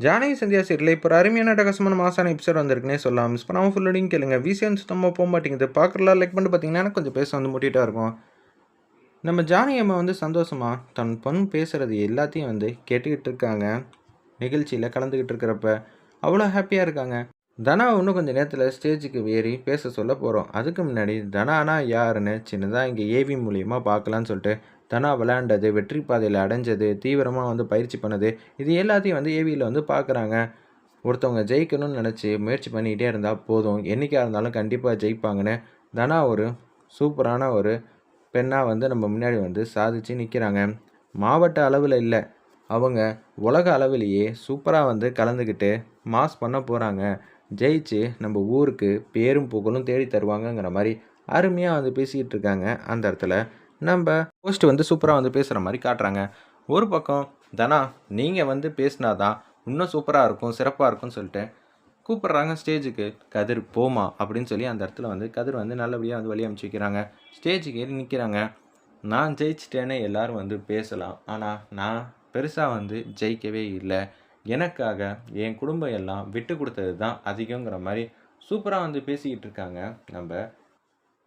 Janaki Sandhya serial இப்போ ஒரு அருமையான டகசமான மாசான எபிசோட் வந்திருக்குன்னே சொல்லலாம். மிஸ் பண்ணாமல் ஃபுல்லோடையும் கேளுங்க. விசியன் சுத்தமாக போக மாட்டேங்குது. பார்க்குறலாம் லைக் பண்ணிட்டு பார்த்தீங்கன்னா கொஞ்சம் பேச வந்து முட்டிகிட்டா இருக்கும். நம்ம ஜானகி அம்மா வந்து சந்தோஷமாக தன் பொண்ணு பேசுகிறது எல்லாத்தையும் வந்து கேட்டுக்கிட்டு இருக்காங்க. நிகழ்ச்சியில் கலந்துக்கிட்டு இருக்கிறப்ப அவ்வளோ ஹாப்பியாக இருக்காங்க. தனா இன்னும் கொஞ்சம் நேரத்தில் ஸ்டேஜுக்கு ஏறி பேச சொல்ல போகிறோம் அதுக்கு முன்னாடி தனானா யாருன்னு சின்னதாக இங்கே ஏவி மூலியமாக பார்க்கலான்னு சொல்லிட்டு தனா விளையாண்டது வெற்றி பாதையில் அடைஞ்சது தீவிரமாக வந்து பயிற்சி பண்ணது இது எல்லாத்தையும் வந்து ஏவியில் வந்து பார்க்குறாங்க ஒருத்தவங்க ஜெயிக்கணும்னு நினச்சி முயற்சி பண்ணிக்கிட்டே இருந்தால் போதும். என்றைக்காக இருந்தாலும் கண்டிப்பாக ஜெயிப்பாங்கன்னு தனா ஒரு சூப்பரான ஒரு பெண்ணாக வந்து நம்ம முன்னாடி வந்து சாதிச்சு நிற்கிறாங்க மாவட்ட அளவில் இல்லை. அவங்க உலக அளவிலேயே சூப்பராக வந்து கலந்துக்கிட்டு மாஸ் பண்ண போகிறாங்க ஜெயிச்சு நம்ம ஊருக்கு பேரும் புகழும் தேடி தருவாங்கங்கிற மாதிரி அருமையாக வந்து பேசிக்கிட்டு இருக்காங்க அந்த இடத்துல. நம்ம போஸ்ட் வந்து சூப்பராக வந்து பேசுகிற மாதிரி காட்டுறாங்க. ஒரு பக்கம் தனா நீங்கள் வந்து பேசினாதான் இன்னும் சூப்பராக இருக்கும் சிறப்பாக இருக்கும்னு சொல்லிட்டு கூப்பிட்றாங்க ஸ்டேஜுக்கு கதிர் போமா அப்படின்னு சொல்லி அந்த இடத்துல வந்து கதிர் வந்து நல்லபடியாக வந்து வழி அமைச்சு வைக்கிறாங்க. ஸ்டேஜுக்கு ஏறி நிற்கிறாங்க நான் ஜெயிச்சிட்டேன்னு எல்லோரும் வந்து பேசலாம். ஆனால் நான் பெருசாக வந்து ஜெயிக்கவே இல்லை. எனக்காக என் குடும்பம் எல்லாம் விட்டு கொடுத்தது தான் அதிகங்கிற மாதிரி சூப்பராக வந்து பேசிக்கிட்டு இருக்காங்க நம்ம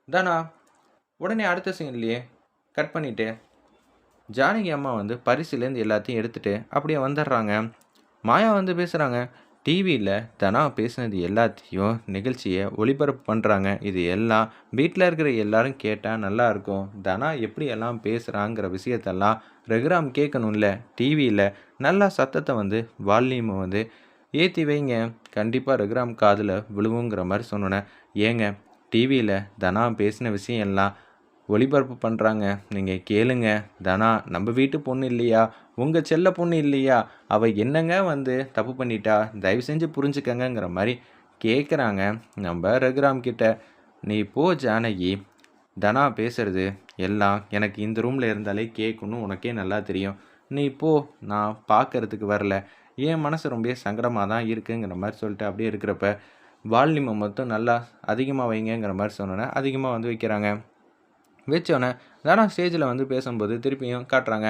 தானா. உடனே அடுத்த சீன்லேயே கட் பண்ணிவிட்டு ஜானகி அம்மா வந்து பரிசுலேருந்து எல்லாத்தையும் எடுத்துகிட்டு அப்படியே வந்துடுறாங்க. மாயா வந்து பேசுகிறாங்க டிவியில் தனா பேசினது எல்லாத்தையும் நிகழ்ச்சியை ஒளிபரப்பு பண்ணுறாங்க இது எல்லாம் வீட்டில் இருக்கிற எல்லாரும் கேட்டால் நல்லாயிருக்கும் தனா எப்படி எல்லாம் பேசுகிறாங்கிற விஷயத்தெல்லாம் ரெகுராம் கேட்கணும்ல. டிவியில் நல்லா சத்தத்தை வந்து வால்யூமை வந்து ஏற்றி வைங்க. கண்டிப்பாக ரெகுராம் காதில் விழுவுங்கிற மாதிரி சொன்னோன்னே ஏங்க டிவியில் தனா பேசின விஷயம் எல்லாம் ஒளிபரப்பு பண்ணுறாங்க நீங்கள் கேளுங்க. தனா நம்ம வீட்டு பொண்ணு இல்லையா? உங்கள் செல்ல பொண்ணு இல்லையா? அவள் என்னங்க வந்து தப்பு பண்ணிட்டா? தயவு செஞ்சு புரிஞ்சுக்கங்கிற மாதிரி கேட்குறாங்க நம்ம ரகுராம் கிட்ட நீ போ ஜானகி. தனா பேசுறது எல்லாம் எனக்கு இந்த ரூமில் இருந்தாலே கேட்கணும் உனக்கே நல்லா தெரியும். நீ போ. நான் பார்க்கறதுக்கு வரல. என் மனசு ரொம்ப சங்கடமாக தான் இருக்குங்கிற மாதிரி சொல்லிட்டு அப்படியே இருக்கிறப்ப வால்யூமை மட்டும் நல்லா அதிகமாக வைங்கங்கிற மாதிரி சொன்னோன்னே அதிகமாக வந்து வைக்கிறாங்க. வச்சோன்னே தானா ஸ்டேஜில் வந்து பேசும்போது திருப்பியும் காட்டுறாங்க.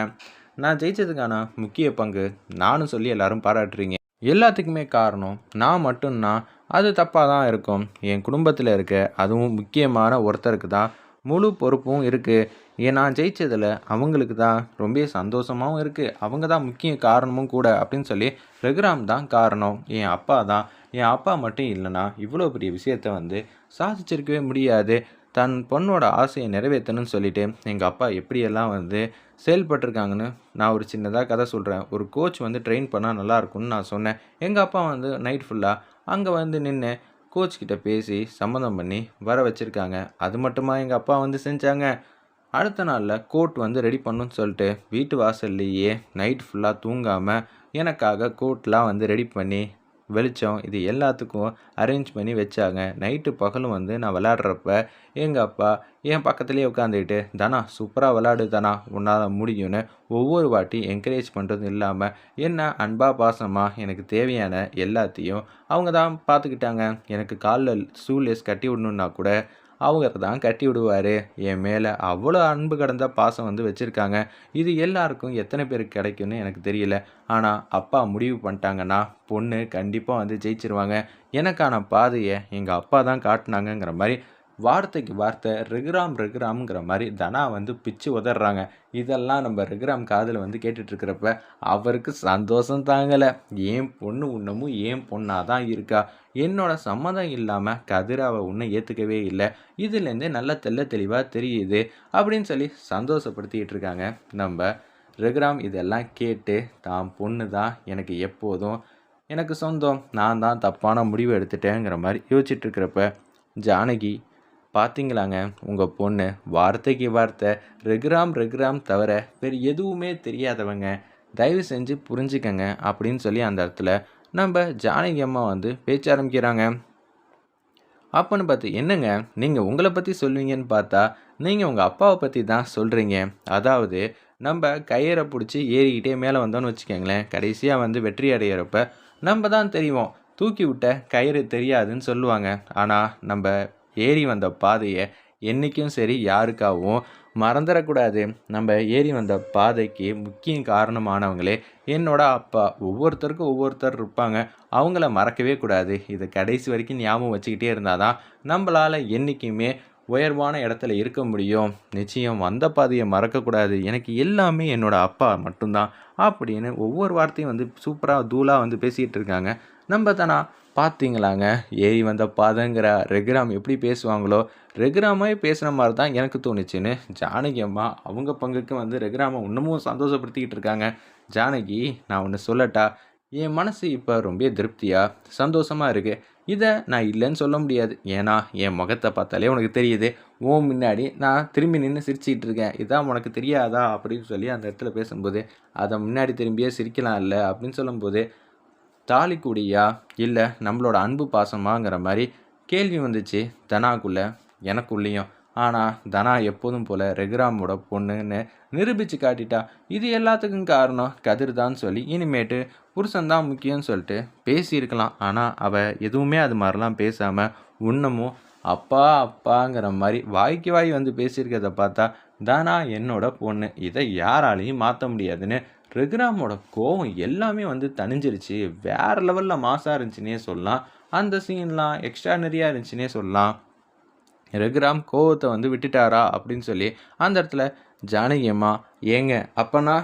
நான் ஜெயிச்சதுக்கான முக்கிய பங்கு நானும் சொல்லி எல்லாரும் பாராட்டுறீங்க. எல்லாத்துக்குமே காரணம் நான் மட்டும்னா அது தப்பாக தான் இருக்கும். என் குடும்பத்தில் இருக்க அதுவும் முக்கியமான ஒருத்தருக்கு தான் முழு பொறுப்பும் இருக்குது ஏன் நான் ஜெயிச்சதில் அவங்களுக்கு தான் ரொம்ப சந்தோஷமாகவும் இருக்குது அவங்க தான் முக்கிய காரணமும் கூட அப்படின்னு சொல்லி ரகுராம் தான் காரணம். என் அப்பா தான். என் அப்பா மட்டும் இல்லைன்னா இவ்வளோ பெரிய விஷயத்த வந்து சாதிச்சிருக்கவே முடியாது. தன் பொண்ணோட ஆசையை நிறைவேற்றணும்னு சொல்லிட்டு எங்கள் அப்பா எப்படியெல்லாம் வந்து செயல்பட்டிருக்காங்கன்னு நான் ஒரு சின்னதாக கதை சொல்கிறேன் ஒரு கோச் வந்து ட்ரெயின் பண்ணால் நல்லாயிருக்கும்னு நான் சொன்னேன். எங்கள் அப்பா வந்து நைட் ஃபுல்லாக அங்கே வந்து நின்று கோச் கிட்ட பேசி சம்மந்தம் பண்ணி வர வச்சுருக்காங்க. அது மட்டுமா எங்கள் அப்பா வந்து செஞ்சாங்க? அடுத்த நாளில் கோட் வந்து ரெடி பண்ணுன்னு சொல்லிட்டு வீட்டு வாசல்லையே நைட் ஃபுல்லாக தூங்காமல் எனக்காக கோட்லாம் வந்து ரெடி பண்ணி வெளிச்சம் இது எல்லாத்துக்கும் அரேஞ்ச் பண்ணி வச்சாங்க. நைட்டு பகலும் வந்து நான் விளாட்றப்ப எங்கள் அப்பா என் பக்கத்துலேயே உட்காந்துக்கிட்டு தானா சூப்பராக விளாடு தானா? உன்னால் முடியும்னு ஒவ்வொரு வாட்டி என்கரேஜ் பண்ணுறதும் இல்லாமல் என்ன அன்பாக பாசமாக எனக்கு தேவையான எல்லாத்தையும் அவங்க தான் பார்த்துக்கிட்டாங்க எனக்கு காலில் ஷூலேஸ் கட்டி விடணுன்னா கூட அவங்க தான் கட்டி விடுவார் என் மேலே அவ்வளோ அன்பு கடந்த பாசம் வந்து வச்சுருக்காங்க. இது எல்லாருக்கும் எத்தனை பேருக்கு கிடைக்கும்னு எனக்கு தெரியல. ஆனால் அப்பா முடிவு பண்ணிட்டாங்கன்னா பொண்ணு கண்டிப்பாக வந்து ஜெயிச்சிருவாங்க. எனக்கான பாதையை எங்கள் அப்பா தான் காட்டினாங்கங்கிற மாதிரி வார்த்தைக்கு வார்த்தை ரெகுராம் ரெகுராம்ங்கிற மாதிரி தனா வந்து பிச்சு உதறாங்க இதெல்லாம் நம்ம ரெகுராம் காதில் வந்து கேட்டுட்ருக்கிறப்ப அவருக்கு சந்தோஷம் தாங்கலை. ஏன் பொண்ணு உன்னமும் ஏன் பொண்ணாக தான் இருக்கா? என்னோட சம்மதம் இல்லாமல் கதிராவை உன்னை ஏற்றுக்கவே இல்லை. இதுலேருந்தே நல்ல தெல்ல தெளிவாக தெரியுது அப்படின்னு சொல்லி சந்தோஷப்படுத்திக்கிட்டு இருக்காங்க நம்ம ரெகுராம் இதெல்லாம் கேட்டு தான் பொண்ணு தான் எனக்கு எப்போதும் எனக்கு சொந்தம். நான் தான் தப்பான முடிவு எடுத்துட்டேங்கிற மாதிரி யோசிச்சுட்டு இருக்கிறப்ப ஜானகி பார்த்தீங்களாங்க உங்கள் பொண்ணு வார்த்தைக்கு வார்த்தை ரெகுராம் ரெகுராம் தவிர வேறு எதுவுமே தெரியாதவங்க. தயவு செஞ்சு புரிஞ்சுக்கங்க அப்படின்னு சொல்லி அந்த இடத்துல நம்ம ஜானகி அம்மா வந்து பேச்ச ஆரம்பிக்கிறாங்க. அப்போன்னு பார்த்து என்னங்க? நீங்கள் உங்களை பற்றி சொல்லுவீங்கன்னு பார்த்தா நீங்கள் உங்கள் அப்பாவை பற்றி தான் சொல்கிறீங்க அதாவது நம்ம கயிறை பிடிச்சி ஏறிக்கிட்டே மேலே வந்தோன்னு வச்சுக்கோங்களேன். கடைசியாக வந்து வெற்றி அடையிறப்ப நம்ம தான் தெரியும் தூக்கி விட்ட கயிறு தெரியாதுன்னு சொல்லுவாங்க. ஆனால் நம்ம ஏறி வந்த பாதையை என்றைக்கும் சரி யாருக்காகவும் மறந்துடக்கூடாது நம்ம ஏறி வந்த பாதைக்கு முக்கிய காரணமானவங்களே என்னோட அப்பா. ஒவ்வொருத்தருக்கும் ஒவ்வொருத்தர் இருப்பாங்க. அவங்கள மறக்கவே கூடாது. இதை கடைசி வரைக்கும் ஞாபகம் வச்சுக்கிட்டே இருந்தால் தான் நம்மளால் என்றைக்குமே உயர்வான இடத்துல இருக்க முடியும். நிச்சயம் வந்த பாதையை மறக்கக்கூடாது. எனக்கு எல்லாமே என்னோட அப்பா மட்டும்தான் அப்படின்னு ஒவ்வொரு வார்த்தையும் வந்து சூப்பராக தூளாக வந்து பேசிகிட்டு இருக்காங்க. நம்ம தானா பார்த்தீங்களாங்க ஏறி வந்த பாதங்கிற ரெகுராம் எப்படி பேசுவாங்களோ? ரெகுராமே பேசுகிற மாதிரி தான் எனக்கு தோணுச்சுன்னு ஜானகி அம்மா அவங்க பங்குக்கு வந்து ரெகுராமை இன்னமும் சந்தோஷப்படுத்திக்கிட்டு இருக்காங்க. ஜானகி நான் ஒன்று சொல்லட்டா? என் மனசு இப்போ ரொம்ப திருப்தியாக சந்தோஷமாக இருக்குது இதை நான் இல்லைன்னு சொல்ல முடியாது. ஏன்னா என் முகத்தை பார்த்தாலே உனக்கு தெரியுது. ஓ முன்னாடி நான் திரும்பி நின்று சிரிச்சிக்கிட்டு இருக்கேன். இதான் உனக்கு தெரியாதா? அப்படின்னு சொல்லி அந்த இடத்துல பேசும்போது அதை முன்னாடி திரும்பியே சிரிக்கலாம் இல்லை? அப்படின்னு சொல்லும்போது தாலி கூடியா இல்லை நம்மளோட அன்பு பாசமாங்கிற மாதிரி கேள்வி வந்துச்சு தனாக்குள்ளே எனக்குள்ளேயும். ஆனால் தனா எப்போதும் போல் ரெகுராமோட பொண்ணுன்னு நிரூபித்து காட்டிட்டா இது எல்லாத்துக்கும் காரணம் கதிர் தான் சொல்லி இனிமேட்டு புருஷன் தான் முக்கியம்னு சொல்லிட்டு பேசியிருக்கலாம். ஆனால் அவள் எதுவுமே அது மாதிரிலாம் பேசாமல் இன்னமும் அப்பா அப்பாங்கிற மாதிரி வாய்க்கு வாய் வந்து பேசியிருக்கிறத பார்த்தா தானா என்னோட பொண்ணு இதை யாராலையும் மாற்ற முடியாதுன்னு ரெகுராமோட கோவம் எல்லாமே வந்து தணிஞ்சிருச்சு. வேறு லெவலில் மாசாக இருந்துச்சுன்னே சொல்லலாம். அந்த சீன்லாம் எக்ஸ்ட்ரானரியாக இருந்துச்சுன்னே சொல்லலாம். ரெகுராம் கோவத்தை வந்து விட்டுட்டாரா அப்படின்னு சொல்லி அந்த இடத்துல ஜானகி அம்மா ஏங்க அப்போனா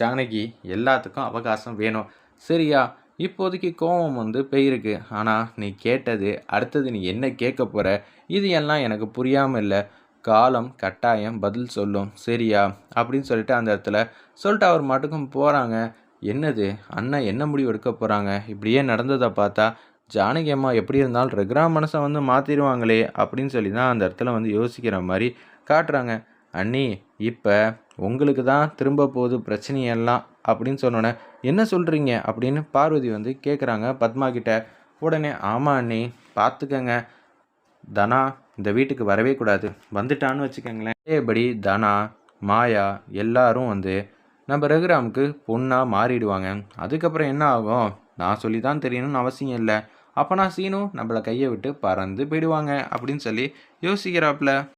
ஜானகி எல்லாத்துக்கும் அவகாசம் வேணும். சரியா? இப்போதைக்கு கோவம் வந்து பெயிருக்கு ஆனால் நீ கேட்டது அடுத்தது நீ என்ன கேட்க போகிற இது எல்லாம் எனக்கு புரியாமல் இல்லை. காலம் கட்டாயம் பதில் சொல்லும். சரியா? அப்படின்னு சொல்லிட்டு அந்த இடத்துல சொல்லிட்டு அவர் மட்டுக்கும் போகிறாங்க என்னது? அண்ணன் என்ன முடிவு எடுக்க போகிறாங்க இப்படியே நடந்ததை பார்த்தா ஜானகி அம்மா எப்படி இருந்தாலும் ரெகுரா மனசை வந்து மாற்றிடுவாங்களே அப்படின்னு சொல்லி தான் அந்த இடத்துல வந்து யோசிக்கிற மாதிரி காட்டுறாங்க. அண்ணி இப்போ உங்களுக்கு தான் திரும்ப போகுது பிரச்சனையெல்லாம் அப்படின்னு சொன்னோன்னே என்ன சொல்கிறீங்க அப்படின்னு பார்வதி வந்து கேட்குறாங்க பத்மா கிட்ட. உடனே ஆமாம் அண்ணி பார்த்துக்கங்க. தனா இந்த வீட்டுக்கு வரவே கூடாது. வந்துட்டான்னு வச்சுக்கோங்களேன். அதேபடி தனா மாயா எல்லாரும் வந்து நம்ம ரகுராமுக்கு பொண்ணாக மாறிடுவாங்க. அதுக்கப்புறம் என்ன ஆகும்? நான் சொல்லி தான் தெரியணும்னு அவசியம் இல்லை. அப்போனா சீனும் நம்மளை கையை விட்டு பறந்து போயிடுவாங்க அப்படின்னு சொல்லி யோசிக்கிறாப்புல